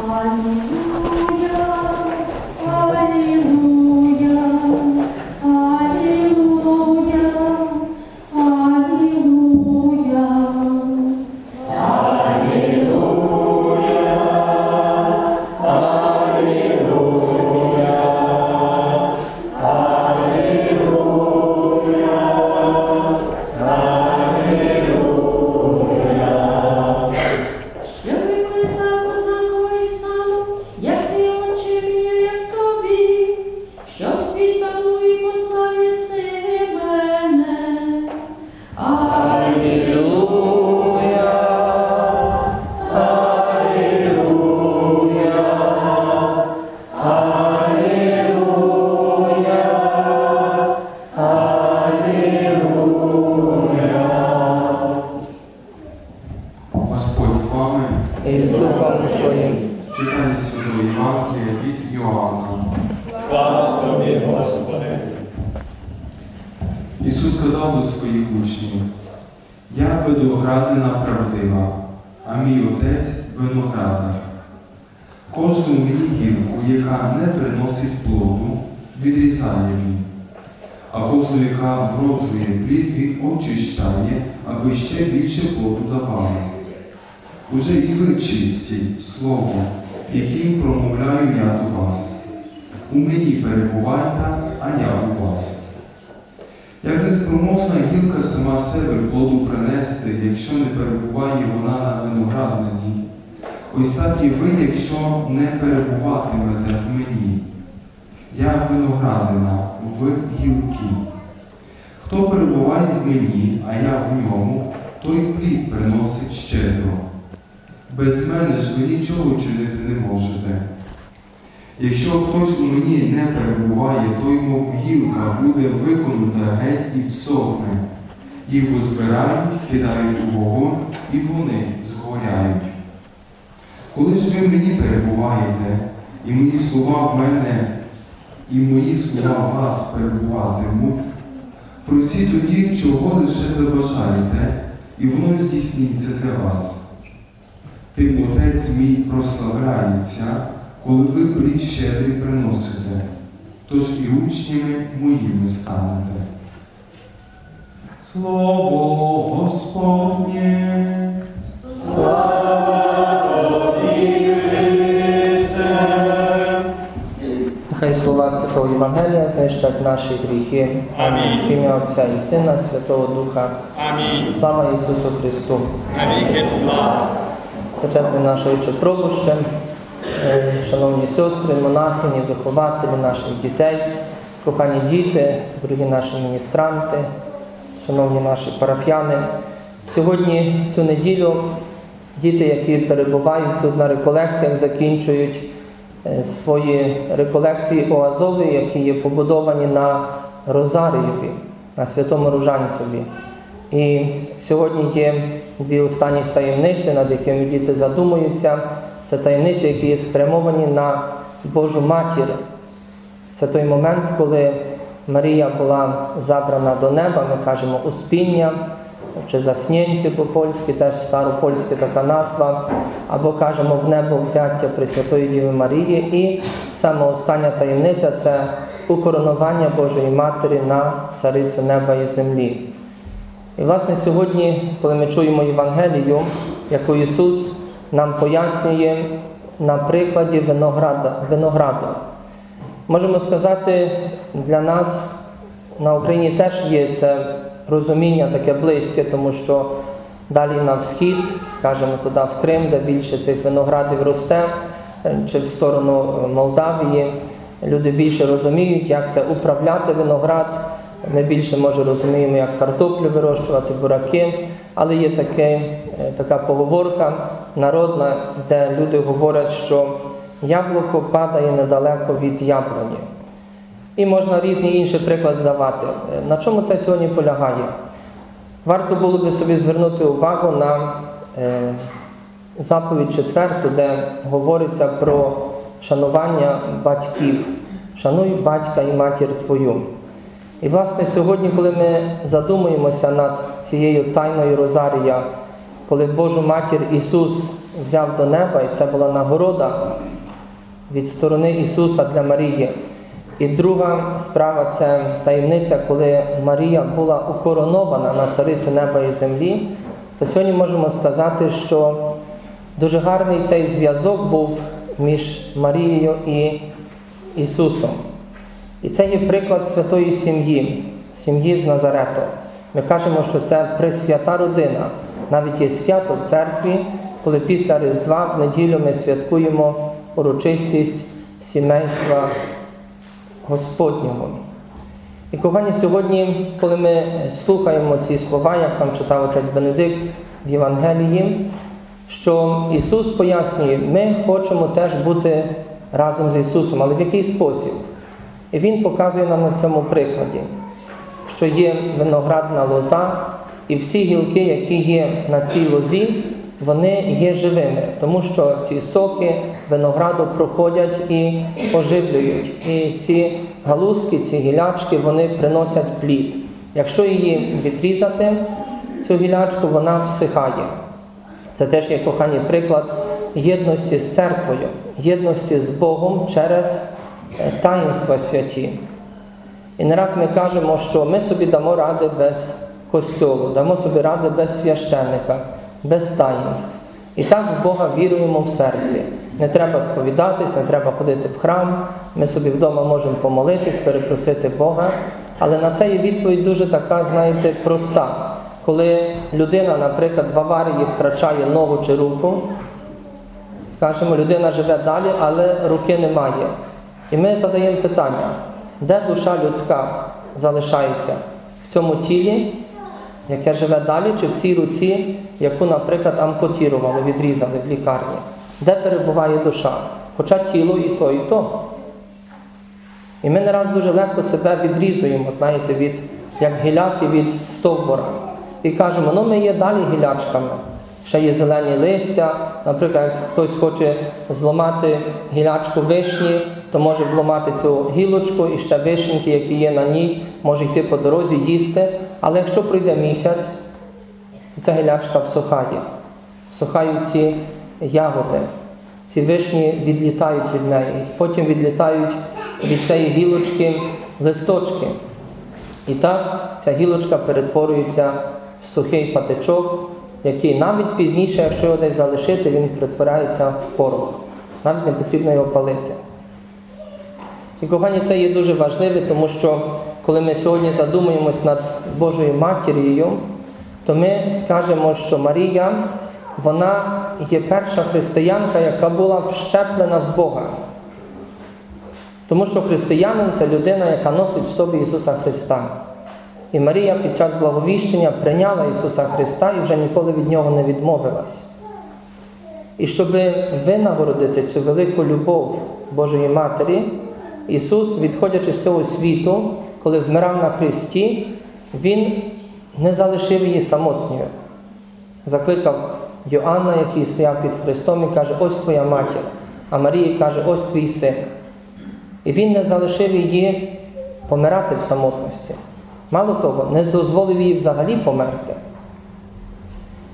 Що мій отець виноградар. Кожну мені гілку, яка не приносить плоду, він, а кожну, яка вроджує плід, він очищає, аби ще більше плоду давала. Уже і ви чисті слово, яким промовляю я до вас. У мені перебувайте, а я у вас. Як неспроможна гілка сама себе плоду принести, якщо не перебуває вона на винограднині, ось так і ви, якщо не перебуватимете в мені. Я виноградина, ви гілки. Хто перебуває в мені, а я в ньому, той плід приносить щедро. Без мене ж ви нічого чинити не можете. Якщо хтось у мені не перебуває, той, мов гілка, буде виконута геть і всохне. Їх збирають, кидають у вогонь, і вони згоряють. Коли ж ви мені перебуваєте, і мої слова в мене, і мої слова в вас перебуватимуть, просіть тоді, чого лише забажаєте, і воно здійсниться для вас. Тим Отець мій прославляється, коли ви плід щедрий приносите, тож і учнями моїми станете. Слово Господнє. Нехай слова Святого Євангелія знищать наші гріхи. Амінь. В ім'я Отця і Сина, Святого Духа. Амінь. Слава Ісусу Христу! Навіки слава. Сучасне наше отче пробуще, е, шановні сестри, монахині, вихователі наших дітей, кохані діти, дорогі наші міністранти, шановні наші парафіяни. Сьогодні, в цю неділю, діти, які перебувають тут на реколекціях, закінчують е, свої реколекції Оазові, які є побудовані на Розарієві, на Святому Ружанцеві. І сьогодні є дві останні таємниці, над якими діти задумуються. Це таємниці, які є спрямовані на Божу матір. Це той момент, коли Марія була забрана до неба, ми кажемо успіння, чи заснєнці по-польськи, теж старопольська така назва, або кажемо в небо взяття Пресвятої Діви Марії. І саме остання таємниця це укоронування Божої Матері на царицю неба і землі. І, власне, сьогодні, коли ми чуємо Євангелію, яку Ісус нам пояснює на прикладі винограда, винограду, можемо сказати, для нас на Україні теж є це розуміння таке близьке, тому що далі на схід, скажімо, туди в Крим, де більше цих виноградів росте, е, чи в сторону е, Молдавії, люди більше розуміють, як це управляти виноград. Ми більше може розуміємо, як картоплю вирощувати, бураки, але є таке, е, така поговорка народна, де люди говорять, що яблуко падає недалеко від яблуні. І можна різні інші приклади давати. Е, На чому це сьогодні полягає? Варто було би собі звернути увагу на е, заповідь четверту, де говориться про шанування батьків. Шануй батька і матір твою. І, власне, сьогодні, коли ми задумуємося над цією тайною Розарія, коли Божу матір Ісус взяв до неба, і це була нагорода від сторони Ісуса для Марії. І друга справа це таємниця, коли Марія була укоронована на царицю неба і землі, то сьогодні можемо сказати, що дуже гарний цей зв'язок був між Марією і Ісусом. І це є приклад святої сім'ї, сім'ї з Назарету. Ми кажемо, що це пресвята родина. Навіть є свято в церкві, коли після Різдва в неділю ми святкуємо урочистість сімейства Господнього. І кохані, сьогодні, коли ми слухаємо ці слова, як нам читав отець Бенедикт в Євангелії, що Ісус пояснює, ми хочемо теж бути разом з Ісусом, але в який спосіб? І Він показує нам на цьому прикладі, що є виноградна лоза, і всі гілки, які є на цій лозі, вони є живими, тому що ці соки винограду проходять і оживлюють. І ці галузки, ці гілячки, вони приносять плід. Якщо її відрізати, цю гілячку, вона всихає. Це теж є коханий приклад єдності з церквою, єдності з Богом через таїнства святі. І не раз ми кажемо, що ми собі дамо ради без костьолу, дамо собі ради без священника, без таїнств. І так в Бога віруємо в серці. Не треба сповідатись, не треба ходити в храм. Ми собі вдома можемо помолитись, перепросити Бога. Але на це є відповідь дуже така, знаєте, проста. Коли людина, наприклад, в аварії втрачає ногу чи руку, скажімо, людина живе далі, але руки немає. І ми задаємо питання, де душа людська залишається? В цьому тілі, яке живе далі, чи в цій руці, яку, наприклад, ампутірували, відрізали в лікарні? Де перебуває душа? Хоча тіло і то, і то. І ми не раз дуже легко себе відрізуємо, знаєте, від, як гіляки від стовбура. І кажемо, ну ми є далі гілячками. Ще є зелені листя. Наприклад, як хтось хоче зламати гілячку вишні, то може вломати цю гілочку і ще вишеньки, які є на ній, може йти по дорозі, їсти. Але якщо пройде місяць, то ця гілячка всухає. Всухають ці ягоди. Ці вишні відлітають від неї. Потім відлітають від цієї гілочки листочки. І так ця гілочка перетворюється в сухий патичок, який навіть пізніше, якщо його десь залишити, він перетворяється в порох. Навіть не потрібно його палити. І кохані, це є дуже важливе, тому що коли ми сьогодні задумуємось над Божою матір'єю, то ми скажемо, що Марія, вона є перша християнка, яка була вщеплена в Бога. Тому що християнин це людина, яка носить в собі Ісуса Христа. І Марія під час благовіщення прийняла Ісуса Христа і вже ніколи від Нього не відмовилась. І щоб винагородити цю велику любов Божої Матері, Ісус, відходячи з цього світу, коли вмирав на Христі, Він не залишив її самотньою. Закликав Йоанна, який стояв під Христом, і каже, ось твоя матір. А Марія каже, ось твій син. І він не залишив її помирати в самотності. Мало того, не дозволив їй взагалі померти.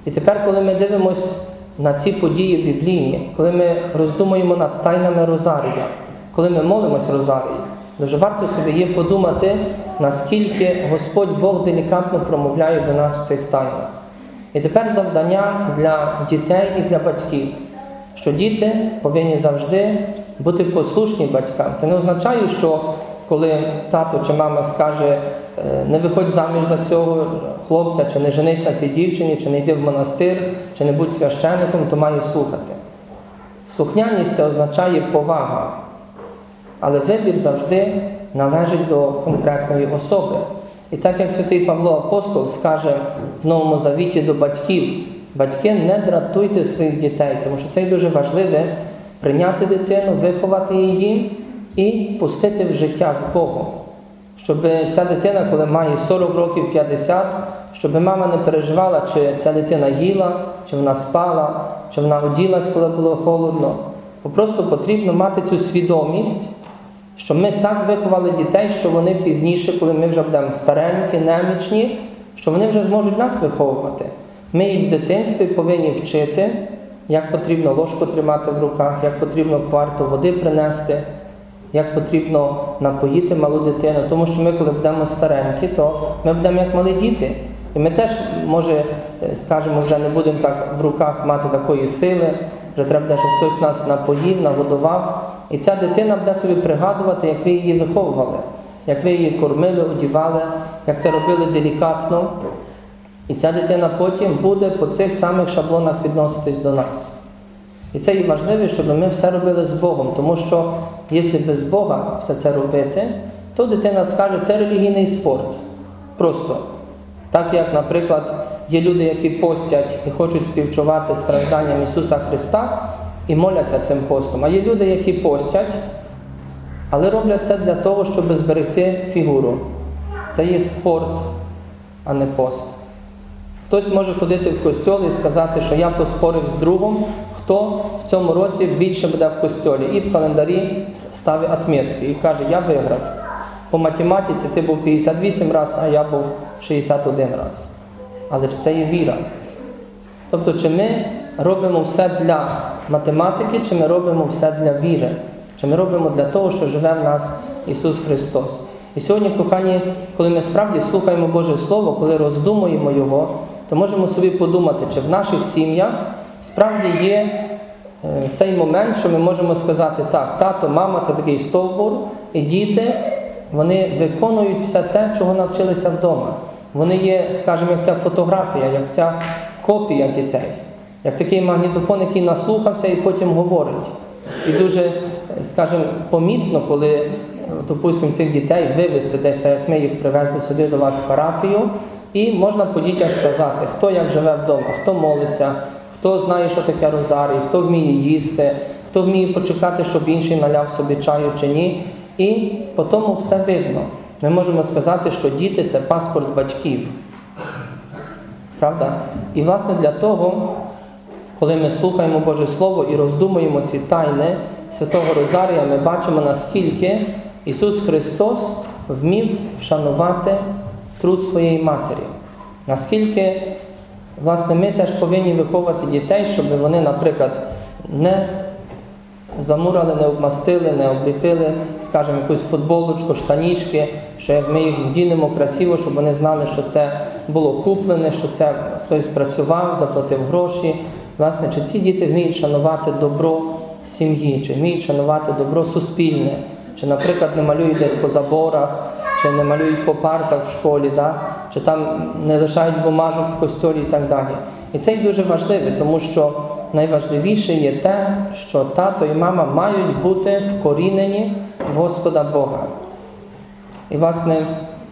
І тепер, коли ми дивимося на ці події біблійні, коли ми роздумуємо над тайнами Розарія, коли ми молимось Розарії, дуже варто собі є подумати, наскільки Господь Бог делікатно промовляє до нас в цих тайнах. І тепер завдання для дітей і для батьків, що діти повинні завжди бути послушні батькам. Це не означає, що коли тато чи мама скаже, не виходь заміж за цього хлопця, чи не женись на цій дівчині, чи не йди в монастир, чи не будь священником, то має слухати. Слухняність це означає повага. Але вибір завжди належить до конкретної особи. І так як святий Павло Апостол скаже в Новому Завіті до батьків, батьки не дратуйте своїх дітей, тому що це дуже важливе прийняти дитину, виховати її і пустити в життя з Богом. Щоб ця дитина, коли має 40 років 50, щоб мама не переживала, чи ця дитина їла, чи вона спала, чи вона оділась, коли було холодно. Просто потрібно мати цю свідомість, що ми так виховали дітей, що вони пізніше, коли ми вже будемо старенькі, немічні, що вони вже зможуть нас виховувати. Ми їх в дитинстві повинні вчити як потрібно ложку тримати в руках, як потрібно кварту води принести, як потрібно напоїти малу дитину. Тому що ми, коли будемо старенькі, то ми будемо як малі діти. І ми теж, може, е, скажімо, вже не будемо так в руках мати такої сили, вже треба, щоб хтось нас напоїв, нагодував. І ця дитина буде собі пригадувати, як ви її виховували, як ви її кормили, одівали, як це робили делікатно. І ця дитина потім буде по цих самих шаблонах відноситись до нас. І це і важливо, щоб ми все робили з Богом, тому що якщо без Бога все це робити, то дитина скаже, це релігійний спорт. Просто. Так як, наприклад, є люди, які постять і хочуть співчувати стражданням Ісуса Христа і моляться цим постом. А є люди, які постять, але роблять це для того, щоб зберегти фігуру. Це є спорт, а не пост. Хтось може ходити в костьол і сказати, що я поспорив з другом, хто в цьому році більше буде в костьолі. І в календарі ставить отметки і каже, я виграв. По математиці ти був 58 разів, а я був 61 раз. Але чи це є віра? Тобто, чи ми робимо все для математики, чи ми робимо все для віри? Чи ми робимо для того, що живе в нас Ісус Христос? І сьогодні, кохані, коли ми справді слухаємо Боже Слово, коли роздумуємо Його, то можемо собі подумати, чи в наших сім'ях справді є е, цей момент, що ми можемо сказати, так, тато, мама це такий стовбур, і діти вони виконують все те, чого навчилися вдома. Вони є, скажімо, як ця фотографія, як ця копія дітей, як такий магнітофон, який наслухався і потім говорить. І дуже, скажімо, помітно, коли, е, допустимо, цих дітей вивезти десь, так як ми їх привезли сюди до вас в парафію, і можна по дітях сказати, хто як живе вдома, хто молиться, хто знає, що таке розарій, хто вміє їсти, хто вміє почекати, щоб інший наляв собі чаю чи ні. І по тому все видно. Ми можемо сказати, що діти це паспорт батьків. Правда? І власне для того, коли ми слухаємо Боже Слово і роздумуємо ці тайни Святого Розарія, ми бачимо, наскільки Ісус Христос вмів вшанувати труд своєї матері. Наскільки, власне, ми теж повинні виховувати дітей, щоб вони, наприклад, не замурали, не обмастили, не обліпили, скажімо, якусь футболочку, штанішки, що ми їх вдінемо красиво, щоб вони знали, що це було куплене, що це хтось працював, заплатив гроші. Власне, чи ці діти вміють шанувати добро сім'ї, чи вміють шанувати добро суспільне, чи, наприклад, не малюють десь по заборах, чи не малюють по партах в школі, да? чи там не лишають бумажок в костьолі і так далі. І це дуже важливо, тому що найважливіше є те, що тато і мама мають бути вкорінені в Господа Бога. І, власне,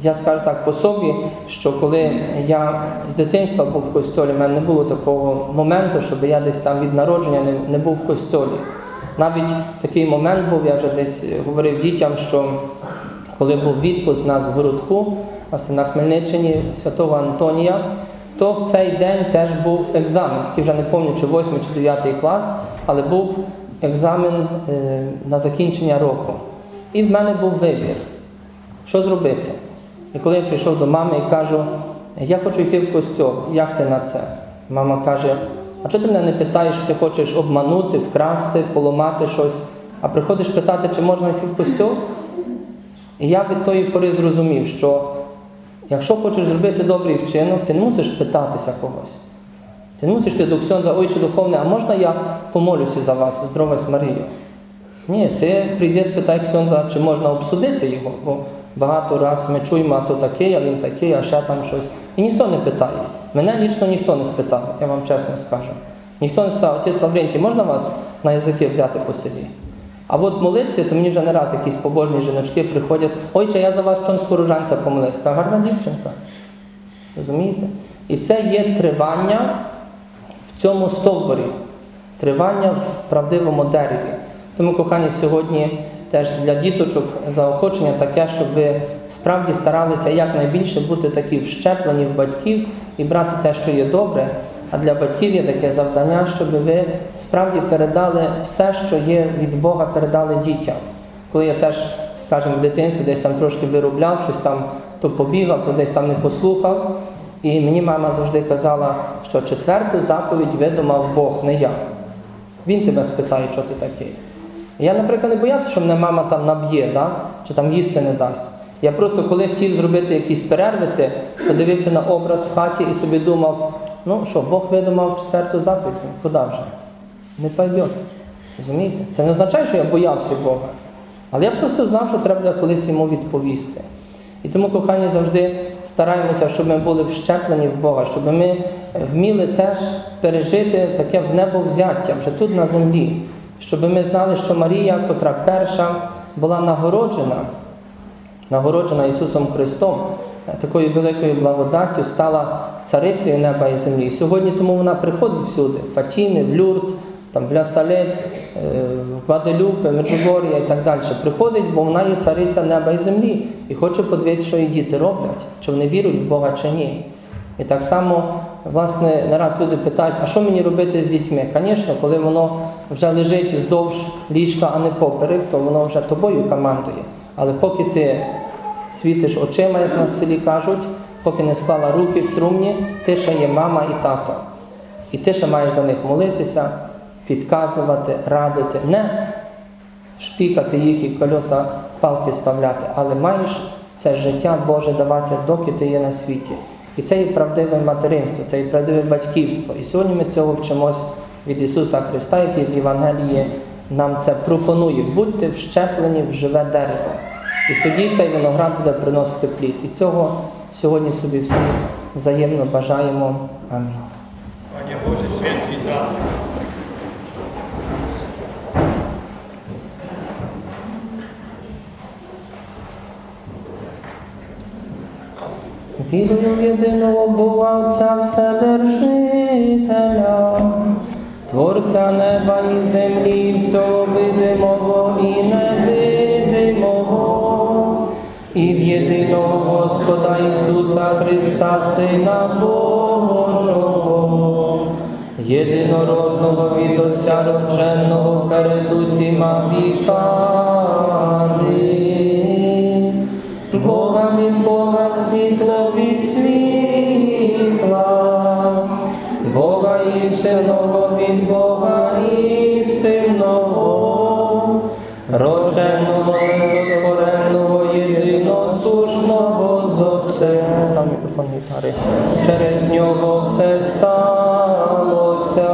я скажу так по собі, що коли я з дитинства був в костьолі, в мене не було такого моменту, щоб я десь там від народження не, не був в костьолі. Навіть такий момент був, я вже десь говорив дітям, що коли був відпуск у нас в власне, на Хмельниччині святого Антонія, то в цей день теж був екзамен, такий вже не пам'ятаю, чи 8 чи 9 клас, але був екзамен е, на закінчення року. І в мене був вибір, що зробити. І коли я прийшов до мами і кажу, я хочу йти в костьол, як ти на це? Мама каже, а чого ти мене не питаєш, що ти хочеш обманути, вкрасти, поламати щось, а приходиш питати, чи можна йти в костьол? І я від тої пори зрозумів, що якщо хочеш зробити добрий вчинок, ти мусиш питатися когось. Ти мусиш ти до Ксьонза, ой, чи духовне, а можна я помолюся за вас, здоровась Марію? Ні, ти прийди, спитай Ксьонза, чи можна обсудити його, бо багато раз ми чуємо, а то такий, а він такий, а ще там щось. І ніхто не питає. Мене лічно ніхто не спитав, я вам чесно скажу. Ніхто не сказав, отець Лаврентій, можна вас на язики взяти по селі? А от молитися, то мені вже не раз якісь побожні жіночки приходять, ой, чи я за вас чонську рожанця помолився. Та гарна дівчинка. Розумієте? І це є тривання в цьому стовбурі, тривання в правдивому дереві. Тому, кохані, сьогодні теж для діточок заохочення таке, щоб ви справді старалися якнайбільше бути такі вщеплені в батьків і брати те, що є добре. А для батьків є таке завдання, щоб ви справді передали все, що є від Бога, передали дітям. Коли я теж, скажімо, в дитинстві десь там трошки виробляв, щось там то побігав, то десь там не послухав. І мені мама завжди казала, що четверту заповідь видумав Бог, не я. Він тебе спитає, що ти такий. Я, наприклад, не боявся, що мене мама там наб'є, да? чи там їсти не дасть. Я просто, коли хотів зробити якісь перерви, ти, подивився на образ в хаті і собі думав, ну що, Бог видумав четверту заповідь, ну, куди? Не пойдет. Розумієте? Це не означає, що я боявся Бога. Але я просто знав, що треба колись йому відповісти. І тому, кохані, завжди стараємося, щоб ми були вщеплені в Бога, щоб ми вміли теж пережити таке в небо взяття вже тут на землі. Щоб ми знали, що Марія, котра перша була нагороджена, нагороджена Ісусом Христом, такою великою благодаттю, стала царицею неба і землі. І сьогодні тому вона приходить всюди, в Фатіни, в Люрт, там, в Лясалет, е, в Гваделюпе, Меджугор'я і так далі. Приходить, бо вона є цариця неба і землі. І хоче подивитися, що її діти роблять, чи вони вірують в Бога чи ні. І так само, власне, не раз люди питають, а що мені робити з дітьми? Звісно, коли воно вже лежить здовж ліжка, а не поперек, то воно вже тобою командує. Але поки ти світиш очима, як на селі кажуть, поки не склала руки в трумні, ти ще є мама і тато. І ти ще маєш за них молитися, підказувати, радити, не шпікати їх і кольоса палки ставляти, але маєш це життя Боже давати, доки ти є на світі. І це є правдиве материнство, це є правдиве батьківство. І сьогодні ми цього вчимось від Ісуса Христа, який в Євангелії нам це пропонує. Будьте вщеплені в живе дерево. І тоді цей виноград буде приносити плід. І цього сьогодні собі всі взаємно бажаємо. Амінь. Panie Boże, święty zachód. Вірую в єдиного Бога Отця Вседержителя, Творця неба і землі, всього видимого і невидимого, і в єдиного Господа Ісуса Христа, Сина Божого, єдинородного від Отця родженого перед усіма віками. Бога від Бога, світло від світла, Бога істинного від Бога істинного, родженого, Отцем. Мікрофон гітари. Через нього все сталося.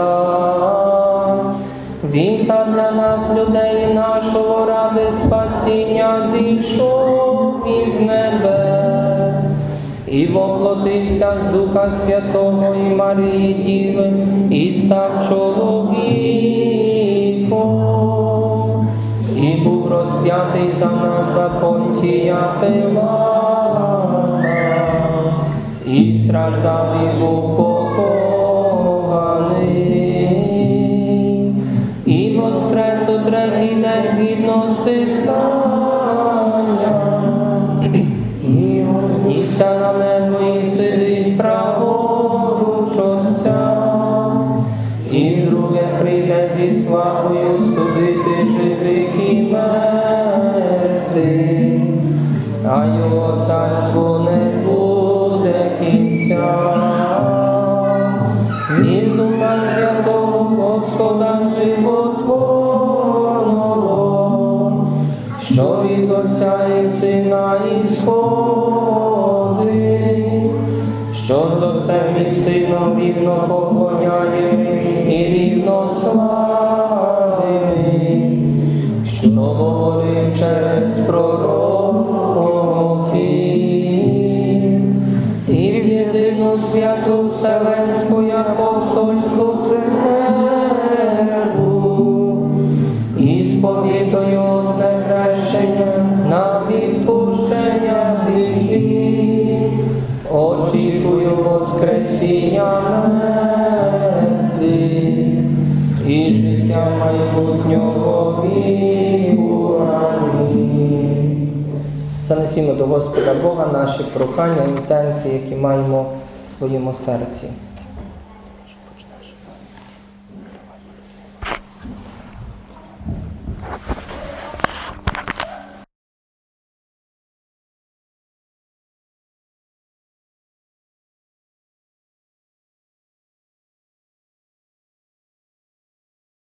Він задля нас, людей нашого ради спасіння зійшов із небес і воплотився з Духа Святого і Марії Діви і став чоловіком, і був розп'ятий за нас за понтія Пилата, страждав і був похований, і воскрес у третій день згідно з Писанням, і вознісся на що від Отця і Сина ісходить, що з Отцем і Сином рівно очікую Воскресіння мертвих і життя майбутнього віку. Занесімо до Господа Бога наші прохання, інтенції, які маємо в своєму серці.